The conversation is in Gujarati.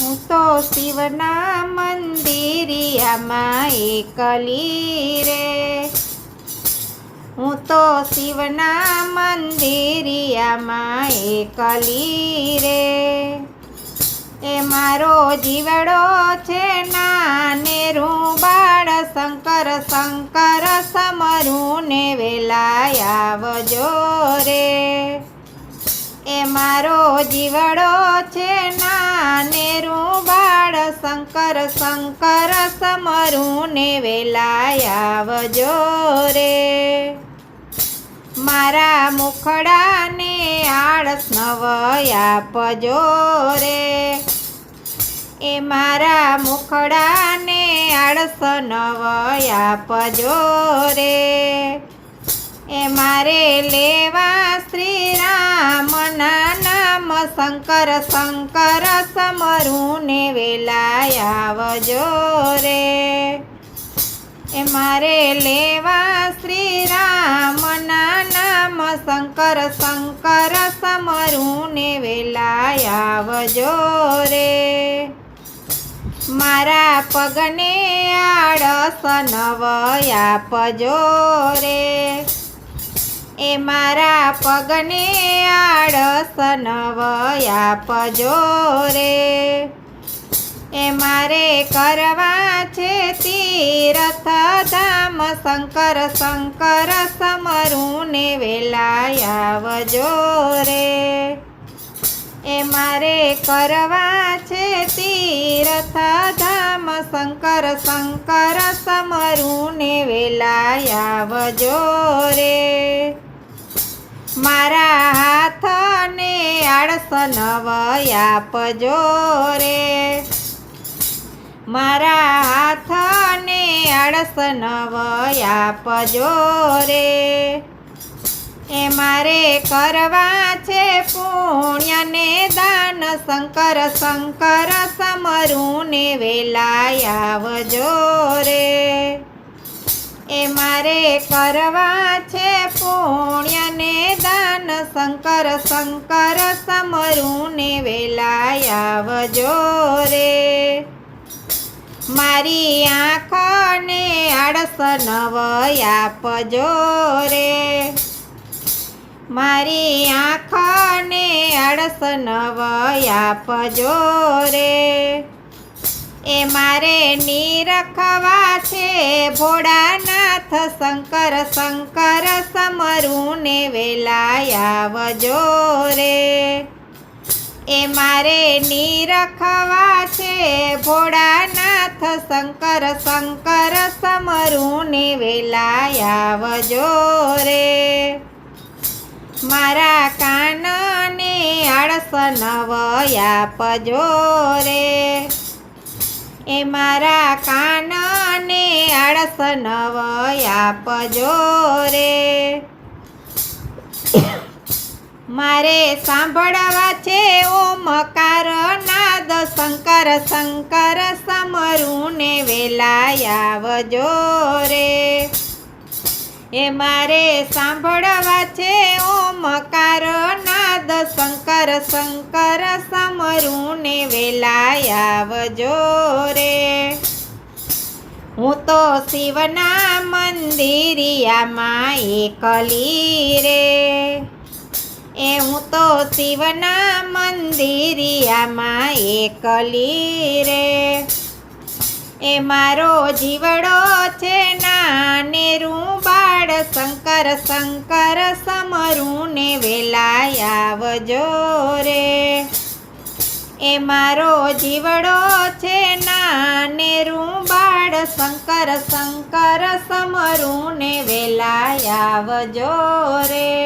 હું તો શિવના મંદિરિયામાં એકલી રે હું તો શિવના મંદિરિયામાં એકલી રે એ મારો જીવડો છે નાને બાળ શંકર શંકર સમરું ને વેલાય આવજો રે. મારો જીવડો છે નાને બાળ શંકર શંકર સમરું ને વેલાય આવજો રે. મારા મુખડાને આળસ નવયા પજો રે. એ મારા મુખડાને આળસ નવયા પજો રે. એ મારે લેવા શ્રી રામના નામ શંકર શંકર સમરું ને વેલાય રે. એ મારે લેવા શ્રી રામના નામ શંકર શંકર સમરું ને વેલાય આવજો રે. મારા પગને આળસ નવયા પજો રે. મારા પગને આળસ નવયા પજો રે. એ મારે કરવા છે તીરથ ધામ શંકર શંકર સમરું ને વેલાય રે. એ મારે કરવા છે તીરથ ધામ શંકર શંકર સમરું ને વેલાય રે. મારા હાથને આળસ નવયા પજો રે. મારા હાથને આળસ નવયા પજો રે. એ મારે કરવા છે પુણ્યને દાન, શંકર શંકર સમરું ને વેલાય આવજો રે. એ મારે કરવા છે પુણ્યને દાન. શંકર શંકર સમરૂને ને વેલાય આવજો રે. મારી આંખને આળસ નવયાપજો રે. મારી આંખને આળસ નવયાપજો રે. એ મારે નીરખવા છે ભોળાનાથ શંકર શંકર સમરું ને વેલાય આવજો રે. એ મારે નીરખવા છે ભોળાનાથ શંકર શંકર સમરું ને વેલાય આવજો રે. મારા કાનને આળસ નવયા પજો રે. એ મારા કાનને આળસ નવયા પજો રે. મારે સાંભળવા છે ઓમકાર નાદ શંકર શંકર સમરું ને વેલાય આવજો રે. એ મારે સાંભળવા છે ઓમકાર નાદ શંકર શંકર સમરું ને વેલાય આવજો રે. હું તો શિવના મંદિરિયામાં એકલી રે. એ હું તો શિવના મંદિરિયામાં એકલી રે. એ મારો જીવડો છે નાને બાળ શંકર શંકર સમરું ને વેલાય આવજો રે. એ મારો જીવડો છે શંકર શંકર સમરૂને વેલાયા વેલાય રે.